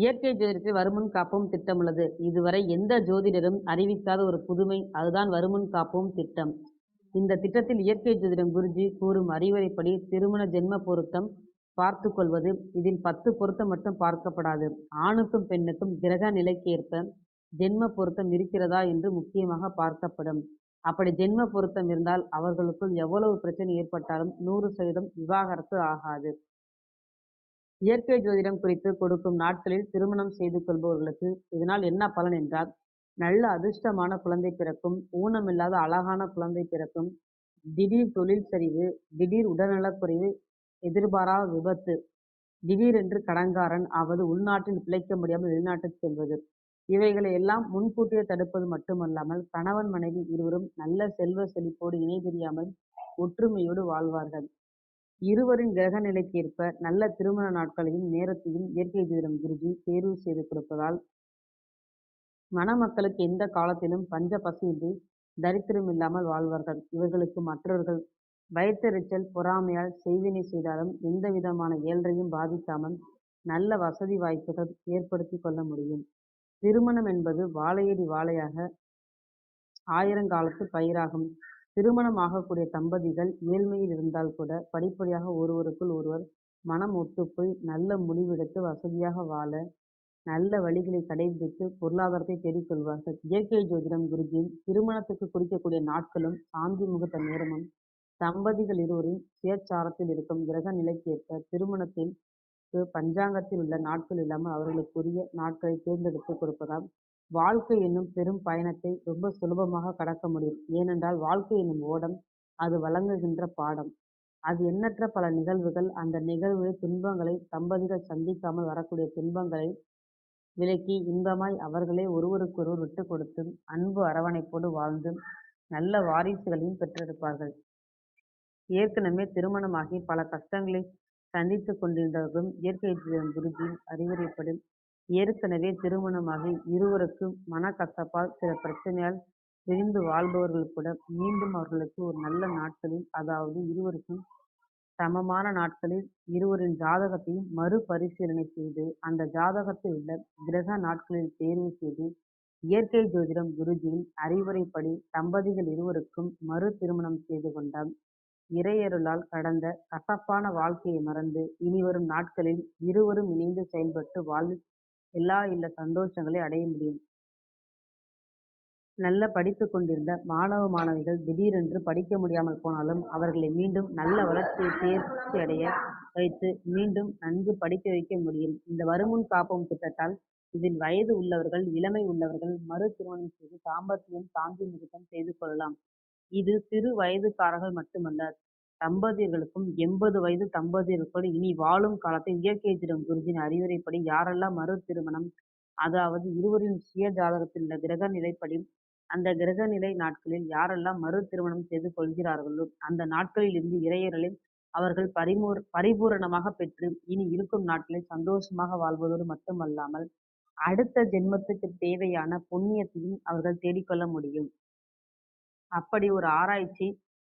இயற்கை ஜோதிடத்தில் வருமுன் காப்போம் திட்டம் உள்ளது. இதுவரை எந்த ஜோதிடரும் அறிவிக்காத ஒரு புதுமை அதுதான் வருமுன் காப்போம் திட்டம். இந்த திட்டத்தில் இயற்கை ஜோதிடம் குருஜி கூறும் அறிவுரைப்படி திருமண ஜென்ம பொருத்தம் பார்த்து கொள்வது இதில் பத்து பொருத்தம் மட்டும் பார்க்கப்படாது. ஆணுக்கும் பெண்ணுக்கும் கிரக நிலைக்கு ஏற்ப ஜென்ம பொருத்தம் இருக்கிறதா என்று முக்கியமாக பார்க்கப்படும். அப்படி ஜென்ம பொருத்தம் இருந்தால் அவர்களுக்குள் எவ்வளவு பிரச்சனை ஏற்பட்டாலும் நூறு சதவீதம் விவாகரத்து ஆகாது. இயற்கை ஜோதிடம் குறித்து கொடுக்கும் நாட்களில் திருமணம் செய்து கொள்பவர்களுக்கு இதனால் என்ன பலன் என்றால் நல்ல அதிர்ஷ்டமான குழந்தை பிறக்கும் ஊனமில்லாத அழகான குழந்தை பிறக்கும் திடீர் தொழில் சரிவு திடீர் உடல்நலக்குறைவு எதிர்பாராத விபத்து திடீரென்று கடன்காரன் ஆவது உள்நாட்டில் பிழைக்க முடியாமல் வெளிநாட்டுக்கு செல்வது. இவைகளை எல்லாம் முன்கூட்டியே தடுப்பது மட்டுமல்லாமல் கணவன் மனைவி இருவரும் நல்ல செல்வ செழிப்போடு இணை பிரியாமல் ஒற்றுமையோடு வாழ்வார்கள். இருவரின் கிரக நிலைக்கு ஏற்ப நல்ல திருமண நாட்களையும் நேரத்தையும் இயற்கை ஜோதிடம் குருஜி தேர்வு செய்து கொடுப்பதால் மணமக்களுக்கு எந்த காலத்திலும் பஞ்ச பசியின்றி தரித்திரம் இல்லாமல் வாழ்வார்கள். இவர்களுக்கு மற்றவர்கள் வயிற்றெரிச்சல் பொறாமையால் செய்வினை செய்தாலும் எந்த விதமான ஏழ்றையும் பாதிக்காமல் நல்ல வசதி வாய்ப்புகள் ஏற்படுத்தி கொள்ள முடியும். திருமணம் என்பது வாழையடி வாழையாக ஆயிரங்காலத்து பயிராகும். திருமணம் ஆகக்கூடிய தம்பதிகள் ஏழ்மையில் இருந்தால் கூட படிப்படியாக ஒருவருக்குள் ஒருவர் மனம் ஒத்துப்போய் நல்ல முடிவெடுத்து வசதியாக வாழ நல்ல வழிகளை கடைபிடித்து பொருளாதாரத்தை தேடிக்கொள்வார்கள் இயற்கை ஜோதிடம் குருஜியின் திருமணத்துக்கு குறிக்கக்கூடிய நாட்களும் சாந்தி முகூர்த்த நேரமும் தம்பதிகள் இருவரின் சுயச்சாரத்தில் இருக்கும் கிரக நிலைக்கேற்ப திருமணத்தில் பஞ்சாங்கத்தில் உள்ள நாட்கள் இல்லாமல் அவர்களுக்குரிய நாட்களை தேர்ந்தெடுத்து கொடுப்பதால் வாழ்க்கை என்னும் பெரும் பயணத்தை ரொம்ப சுலபமாக கடக்க முடியும். ஏனென்றால் வாழ்க்கை என்னும் ஓடம் அது வழங்குகின்ற பாடம். அது எண்ணற்ற பல நிகழ்வுகள். அந்த நிகழ்வு துன்பங்களை தம்பதிகள் சந்திக்காமல் வரக்கூடிய துன்பங்களை விலக்கி இன்பமாய் அவர்களே ஒருவருக்கொருவர் விட்டு கொடுத்தும் அன்பு அரவணைப்போடு வாழ்ந்து நல்ல வாரிசுகளையும் பெற்றெடுப்பார்கள் ஏற்கனவே திருமணமாகி பல கஷ்டங்களை சந்தித்துக் கொண்டிருந்தவர்களும் இயற்கை ஜோதிடம் குருஜியின் அறிவுரைப்படி ஏற்கனவே திருமணமாகி இருவருக்கும் மனக்கசப்பால் சில பிரச்சனையால் பிரிந்து வாழ்பவர்கள் கூட மீண்டும் அவர்களுக்கு ஒரு நல்ல நாட்களில் அதாவது இருவருக்கும் சமமான நாட்களில் இருவரின் ஜாதகத்தையும் மறுபரிசீலனை செய்து அந்த ஜாதகத்தில் உள்ள கிரக நாட்களில் தேர்வு செய்து இயற்கை ஜோதிடம் குருஜியின் அறிவுரைப்படி தம்பதிகள் இருவருக்கும் மறு திருமணம் செய்து கொண்டால் இறையருளால் கடந்த கசப்பான வாழ்க்கையை மறந்து இனிவரும் நாட்களில் இருவரும் இணைந்து செயல்பட்டு வாழ்வில் எல்லா இல்ல சந்தோஷங்களை அடைய முடியும். நல்ல படித்துக் கொண்டிருந்த மாணவ மாணவிகள் திடீரென்று படிக்க முடியாமல் போனாலும் அவர்களை மீண்டும் நல்ல வளர்ச்சியை தேர்ச்சி அடைய வைத்து மீண்டும் நன்கு படிக்க வைக்க முடியும். இந்த வருமுன் காப்போம் திட்டத்தால் இதில் வயது உள்ளவர்கள் இளமை உள்ளவர்கள் மறு திருமணம் செய்து தாம்பத்தியம் தாங்கி நிறுத்தம் செய்து கொள்ளலாம். இது சிறு வயதுக்காரர்கள் மட்டுமல்ல தம்பதியர்களுக்கும் எண்பது வயது தம்பதியர்கள் இனி வாழும் காலத்தில் இயற்கை குருஜின் அறிவுரைப்படி யாரெல்லாம் மறு திருமணம் அதாவது இருவரின் சுய ஜாதகத்தில் உள்ள கிரக நிலைப்படி அந்த கிரக நிலை நாட்களில் யாரெல்லாம் மறு திருமணம் செய்து கொள்கிறார்களோ அந்த நாட்களில் இருந்து இறையர்களில் அவர்கள் பரிமூர் பரிபூரணமாக பெற்று இனி இருக்கும் நாட்களில் சந்தோஷமாக வாழ்வதோடு மட்டுமல்லாமல் அடுத்த ஜென்மத்துக்கு தேவையான புண்ணியத்தையும் அவர்கள் தேடிக்கொள்ள முடியும். அப்படி ஒரு ஆராய்ச்சி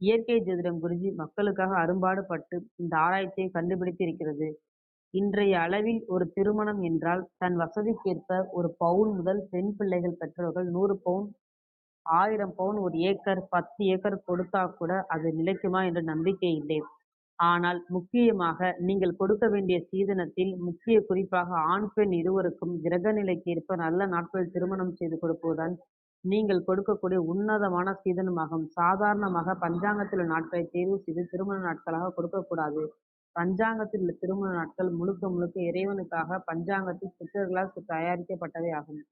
இயற்கை ஜோதிடம் குருஜி மக்களுக்காக அரும்பாடுபட்டு இந்த ஆராய்ச்சியை கண்டுபிடித்து இருக்கிறது. இன்றைய அளவில் ஒரு திருமணம் என்றால் தன் வசதிக்கேற்ப ஒரு பவுன் முதல் பெண் பிள்ளைகள் பெற்றவர்கள் நூறு பவுன் ஆயிரம் பவுன் ஒரு ஏக்கர் பத்து ஏக்கர் கொடுத்தா கூட அது நிலைக்குமா என்ற நம்பிக்கை இல்லை. ஆனால் முக்கியமாக நீங்கள் கொடுக்க வேண்டிய சீதனத்தில் முக்கிய குறிப்பாக ஆண் பெண் இருவருக்கும் கிரக நிலைக்கேற்ப நல்ல நாட்களில் திருமணம் செய்து கொடுப்பதுதான் நீங்கள் கொடுக்கக்கூடிய உன்னதமான சீதனமாகும். சாதாரணமாக பஞ்சாங்கத்தில் நாட்களை தேர்வு செய்து திருமண நாட்களாக கொடுக்கக்கூடாது. பஞ்சாங்கத்தில் உள்ள திருமண நாட்கள் முழுக்க முழுக்க இறைவனுக்காக பஞ்சாங்கத்தில் சித்தர்களால் தயாரிக்கப்பட்டவை ஆகும்.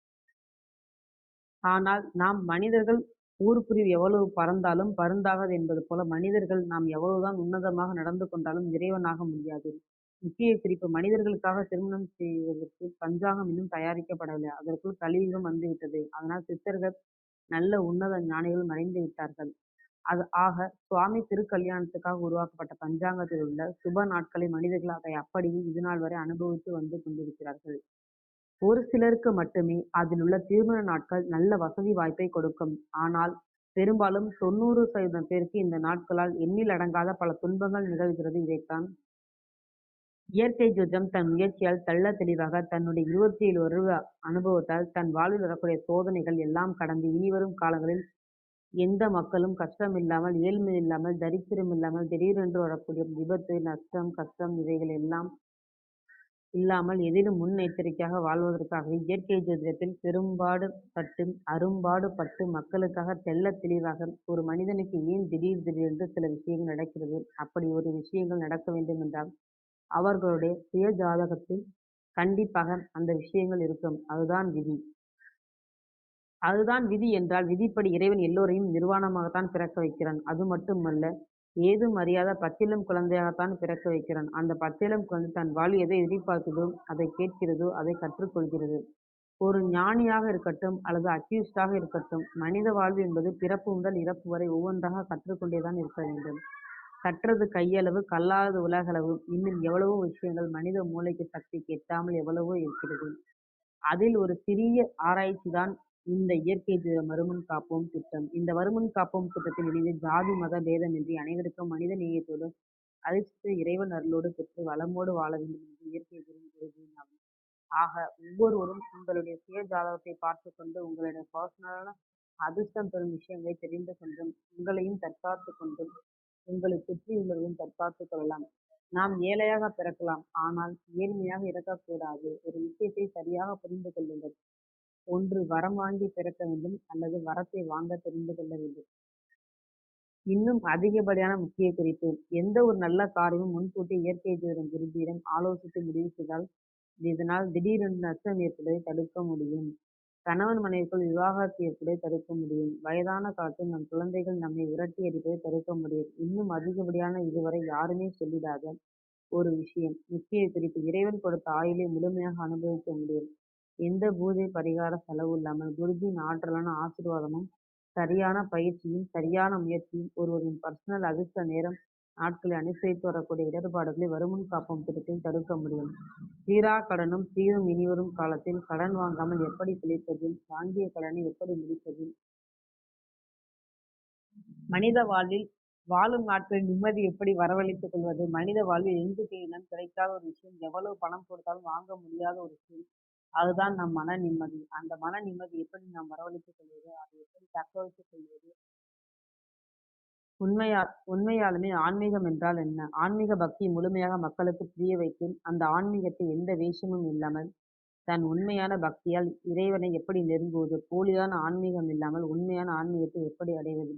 ஆனால் நாம் மனிதர்கள் ஊர்க்குருவி எவ்வளவு பறந்தாலும் பருந்தாகாது என்பது போல மனிதர்கள் நாம் எவ்வளவுதான் உன்னதமாக நடந்து கொண்டாலும் இறைவனாக முடியாது. முக்கிய குறிப்பு மனிதர்களுக்காக திருமணம் செய்வதற்கு பஞ்சாங்கம் இன்னும் தயாரிக்கப்படவில்லை. அதற்குள் கலியுகம் வந்துவிட்டது. அதனால் சித்தர்கள் நல்ல உன்னத ஞானிகள் மறைந்து விட்டார்கள். அது ஆக சுவாமி திருக்கல்யாணத்துக்காக உருவாக்கப்பட்ட பஞ்சாங்கத்தில் உள்ள சுப நாட்களை மனிதர்கள் அதை அப்படியே இதுநாள் வரை அனுபவித்து வந்து கொண்டிருக்கிறார்கள். ஒரு சிலருக்கு மட்டுமே அதில் உள்ள திருமண நாட்கள் நல்ல வசதி வாய்ப்பை கொடுக்கும். ஆனால் பெரும்பாலும் தொண்ணூறு சதவீதம் பேருக்கு இந்த நாட்களால் எண்ணில் அடங்காத பல துன்பங்கள் நிகழ்கிறது. இதைத்தான் இயற்கை ஜோதிடம் தன் முயற்சியால் தெள்ளத் தெளிவாக தன்னுடைய இருபத்தி ஏழு வருட அனுபவத்தால் தன் வாழ்வில் வரக்கூடிய சோதனைகள் எல்லாம் கடந்து இனிவரும் காலங்களில் எந்த மக்களும் கஷ்டமில்லாமல் ஏழ்மை இல்லாமல் தரித்திரம் இல்லாமல் திடீரென்று வரக்கூடிய விபத்து நஷ்டம் கஷ்டம் இவைகள் எல்லாம் இல்லாமல் எதிலும் முன் எச்சரிக்கையாக வாழ்வதற்காகவே இயற்கை ஜோதிடத்தில் பெரும்பாடு பட்டு அரும்பாடு பட்டு மக்களுக்காக தெல்ல தெளிவாக ஒரு மனிதனுக்கு ஏன் திடீர் திடீரென்று சில விஷயங்கள் நடக்கிறது? அப்படி ஒரு விஷயங்கள் நடக்க வேண்டும் என்றால் அவர்களுடைய சுய ஜாதகத்தில் கண்டிப்பாக அந்த விஷயங்கள் இருக்கும். அதுதான் விதி. அதுதான் விதி என்றால் விதிப்படி இறைவன் எல்லோரையும் நிர்வாணமாகத்தான் பிறக்க வைக்கிறான். அது மட்டுமல்ல ஏதும் அறியாத பச்சிளம் குழந்தையாகத்தான் பிறக்க வைக்கிறான். அந்த பச்சிலம் குழந்தை தன் வாழ் எதை எதிர்பார்க்கிறதோ அதை கேட்கிறதோ அதை கற்றுக்கொள்கிறது. ஒரு ஞானியாக இருக்கட்டும் அல்லது அக்யூஸ்டாக இருக்கட்டும் மனித வாழ்வு என்பது பிறப்பு முதல் இறப்பு வரை ஒவ்வொன்றாக கற்றுக்கொண்டேதான் இருக்க வேண்டும். கற்றது கையளவு கல்லாதது உலகளவு. இன்னும் எவ்வளவோ விஷயங்கள் மனித மூளைக்கு சக்தி எட்டாமல் எவ்வளவோ இருக்கிறது. அதில் ஒரு சிறிய ஆராய்ச்சி தான் இந்த இயற்கை வருமுன் காப்போம் திட்டம். இந்த வருமுன் காப்போம் திட்டத்தில் இணைந்து ஜாதி மத பேதமின்றி அனைவருக்கும் மனித நேயத்தோடு அதிர்ஷ்ட இறைவன் அருளோடு பெற்று வளமோடு வாழ வேண்டும் என்று இயற்கை கூறுகிறாகும் ஆக ஒவ்வொருவரும் உங்களுடைய சுய ஜாதகத்தை பார்த்து கொண்டு உங்களுடைய பர்சனலான அதிர்ஷ்டம் பெறும் விஷயங்களை தெரிந்து கொண்டும் உங்களையும் தற்காத்து கொண்டும் உங்களை சுற்றியுள்ளவர்களையும் தற்காத்துக் கொள்ளலாம் நாம் ஏழையாக பிறக்கலாம். ஆனால் ஏழ்மையாக இறக்கக்கூடாது ஒரு விஷயத்தை சரியாக புரிந்து கொள்ளுங்கள். ஒன்று வரம் வாங்கி பிறக்க வேண்டும். அல்லது வரத்தை வாங்க தெரிந்து கொள்ள வேண்டும். இன்னும் அதிகப்படியான முக்கிய குறிப்பு எந்த ஒரு நல்ல காரியமும் முன்கூட்டி இயற்கை ஜோதிடம் குருஜியிடம் ஆலோசித்து முடிவு செய்தால் இதனால் திடீரென்று நஷ்டம் ஏற்படுவதை தடுக்க முடியும். கணவன் மனைவிக்குள் விவாகரத்து ஏற்படுவதை தடுக்க முடியும். வயதான காலத்தில் நம் குழந்தைகள் நம்மை விரட்டி அடிப்பதை தடுக்க முடியும். இன்னும் அதிகப்படியான இதுவரை யாருமே சொல்லிடாத ஒரு விஷயம். முக்கிய குறிப்பு இறைவன் கொடுத்த ஆயுளை முழுமையாக அனுபவிக்க முடியும். எந்த பூஜை பரிகார செலவு இல்லாமல் குருஜியின் ஆற்றலான ஆசீர்வாதமும் சரியான பயிற்சியும் சரியான முயற்சியும் ஒருவரின் பர்சனல் அதிர்ஷ்ட நேரம் ஆட்களை அனுசரித்து வரக்கூடிய இடர்பாடுகளை வருமுன் காப்போம் திட்டத்தில் தடுக்க முடியும். தீரா கடனும் தீரும் இனிவரும் காலத்தில் கடன் வாங்காமல் எப்படி பிழைப்பது வாங்கிய கடனை எப்படி முடிப்பது மனித வாழ்வில் வாழும் நாட்களில் நிம்மதி எப்படி வரவழைத்துக் கொள்வது? மனித வாழ்வில் எங்கு தேடினும் கிடைக்காத ஒரு விஷயம் எவ்வளவு பணம் கொடுத்தாலும் வாங்க முடியாத ஒரு விஷயம் அதுதான் நம் மன நிம்மதி. அந்த மன நிம்மதி எப்படி நாம் வரவழைத்துக் கொள்வது? அதை எப்படி தக்க வைத்துக் கொள்வது? உண்மையா உண்மையாலுமே ஆன்மீகம் என்றால் என்ன? ஆன்மீக பக்தி முழுமையாக மக்களுக்கு புரிய வைத்து அந்த ஆன்மீகத்தை எந்த வேஷமும் இல்லாமல் தன் உண்மையான பக்தியால் இறைவனை எப்படி நெருங்குவது? போலியான ஆன்மீகம் இல்லாமல் உண்மையான ஆன்மீகத்தை எப்படி அடைவது?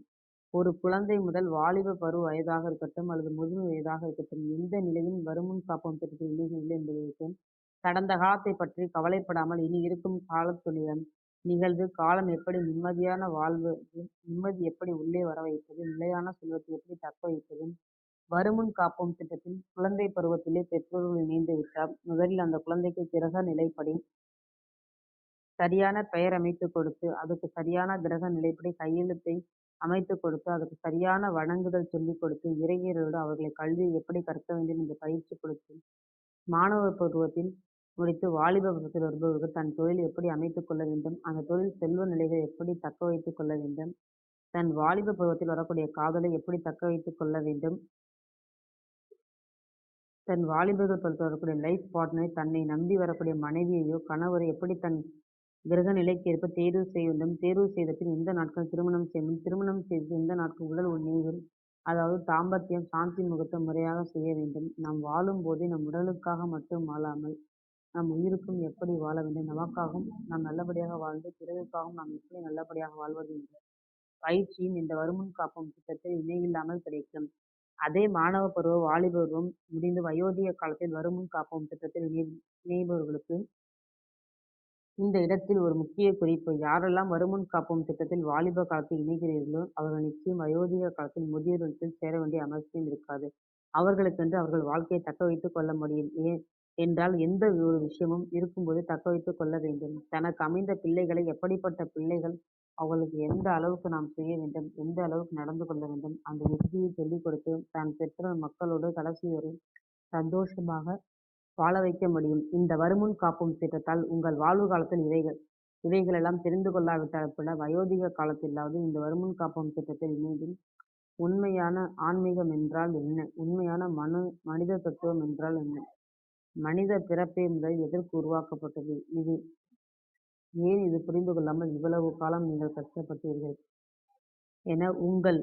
ஒரு குழந்தை முதல் வாலிப பருவ வயதாக இருக்கட்டும் அல்லது முதுமை வயதாக இருக்கட்டும் எந்த நிலையும் வருமுன் காப்போம் திட்டத்தில் இல்லை என்பதற்கு கடந்த காலத்தை பற்றி கவலைப்படாமல் இனி இருக்கும் காலத்துடன் நிகழ்வு காலம் எப்படி நிம்மதியான வாழ்வு நிம்மதி எப்படி உள்ளே வர வைப்பது நிலையான செல்வத்தை எப்படி தக்க வைப்பது வருமுன் காப்போம் திட்டத்தில் குழந்தை பருவத்திலே பெற்றோர்கள் இணைந்து விட்டால் முதலில் அந்த குழந்தைக்கு கிரக நிலைப்படி சரியான பெயர் அமைத்து கொடுத்து அதுக்கு சரியான கிரக நிலைப்படி கையெழுத்தை அமைத்து கொடுத்து அதுக்கு சரியான வணங்குதல் சொல்லிக் கொடுத்து இறையரோடு அவர்களை கல்வியை எப்படி கற்க வேண்டும் என்று பயிற்சி கொடுத்து மாணவர் பருவத்தில் முடித்து வாலிப பருவத்தில் வருபவர்கள் தன் தொழில் எப்படி அமைத்துக் கொள்ள வேண்டும் அந்த தொழில் செல்வ நிலைகளை எப்படி தக்க வைத்துக் கொள்ள வேண்டும் தன் வாலிப பருவத்தில் வரக்கூடிய காதலை எப்படி தக்க வைத்துக் கொள்ள வேண்டும் தன் வாலிபர்கள் பருவத்தில் வரக்கூடிய லைஃப் பார்ட்னரை தன்னை நம்பி வரக்கூடிய மனைவியையோ கணவரை எப்படி தன் கிரக நிலைக்கேற்ப தேர்வு செய்ய வேண்டும் தேர்வு செய்த பின் எந்த நாட்கள் திருமணம் செய்யும் திருமணம் செய்து எந்த நாட்கள் உடல் உணவு அதாவது தாம்பத்தியம் சாந்தி முகூர்த்தம் முறையாக செய்ய வேண்டும். நாம் வாழும் போதே நம் உடலுக்காக மட்டும் வாழாமல் நம் உயிருக்கும் எப்படி வாழ வேண்டும்? நமக்காகவும் நாம் நல்லபடியாக வாழ்ந்து பிறருக்காகவும் நாம் எப்படி நல்லபடியாக வாழ்வது என்ற பயிற்சியும் இந்த வருமுன் காப்போம். திட்டத்தில் இணையில்லாமல் கிடைக்கும். அதே மாணவ பருவ வாலிப பருவம் முடிந்து வயோதிக காலத்தில் வருமுன் காப்போம். திட்டத்தில் இணை இணைபவர்களுக்கு இந்த இடத்தில் ஒரு முக்கிய குறிப்பு. யாரெல்லாம் வருமுன் காப்போம்? திட்டத்தில் வாலிப காலத்தில் இணைகிறீர்களோ அவர்கள் நிச்சயம் வயோதிக காலத்தில் முதியோர் சேர வேண்டிய அவசியம் இருக்காது. அவர்களுக்கென்று அவர்கள் வாழ்க்கையை தக்க வைத்துக் கொள்ள முடியும். ஏன்? என்றால் எந்த ஒரு விஷயமும் இருக்கும்போது தக்க வைத்துக் கொள்ள வேண்டும். தனக்கு அமைந்த பிள்ளைகளை எப்படிப்பட்ட பிள்ளைகள் அவர்களுக்கு எந்த அளவுக்கு நாம் செய்ய வேண்டும் எந்த அளவுக்கு நடந்து கொள்ள வேண்டும் அந்த யுக்தியை சொல்லிக் கொடுத்து தான் பெற்ற மக்களோடு கடைசி வரை சந்தோஷமாக வாழ வைக்க முடியும். இந்த வருமுன் காப்பும் திட்டத்தால் உங்கள் வாழ்வு காலத்தில் இவைகள் இவைகளெல்லாம் தெரிந்து கொள்ளாவிட்டால் கூட வயோதிக காலத்திலாவது இந்த வருமுன் காப்போம் திட்டத்தில் இணைந்து உண்மையான ஆன்மீகம் என்றால் என்ன? உண்மையான மனு மனித தத்துவம் என்றால் என்ன? மனித பிறப்பே முதல் எதற்கு உருவாக்கப்பட்டது? இது ஏன் இது புரிந்து கொள்ளாமல் இவ்வளவு காலம் நீங்கள் கஷ்டப்பட்டீர்கள்? என உங்கள்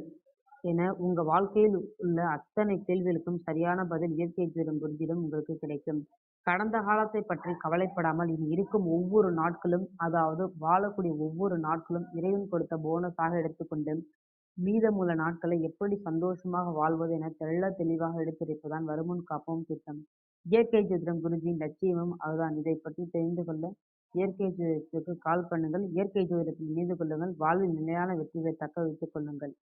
என உங்க வாழ்க்கையில் உள்ள அத்தனை கேள்விகளுக்கும் சரியான பதில் இயற்கை தரும் குருஜியிடம் உங்களுக்கு கிடைக்கும். கடந்த காலத்தை பற்றி கவலைப்படாமல் இனி இருக்கும் ஒவ்வொரு நாட்களும் அதாவது வாழக்கூடிய ஒவ்வொரு நாட்களும் இறைவன் கொடுத்த போனஸாக எடுத்துக்கொண்டு மீதமுள்ள நாட்களை எப்படி சந்தோஷமாக வாழ்வது என தெள்ளத் தெளிவாக எடுத்துரைப்பதுதான் வருமுன் காப்போம் திட்டம். இயற்கை ஜோதிடம் குருஜியின் லட்சியமும் அதுதான். இதைப் பற்றி தெரிந்து கொள்ள இயற்கை ஜோதிடத்திற்கு கால் பண்ணுங்கள். இயற்கை ஜோதிடத்தில் இணைந்து கொள்ளுங்கள். வாழ்வில் நிலையான வெற்றியை தக்க வைத்துக் கொள்ளுங்கள்.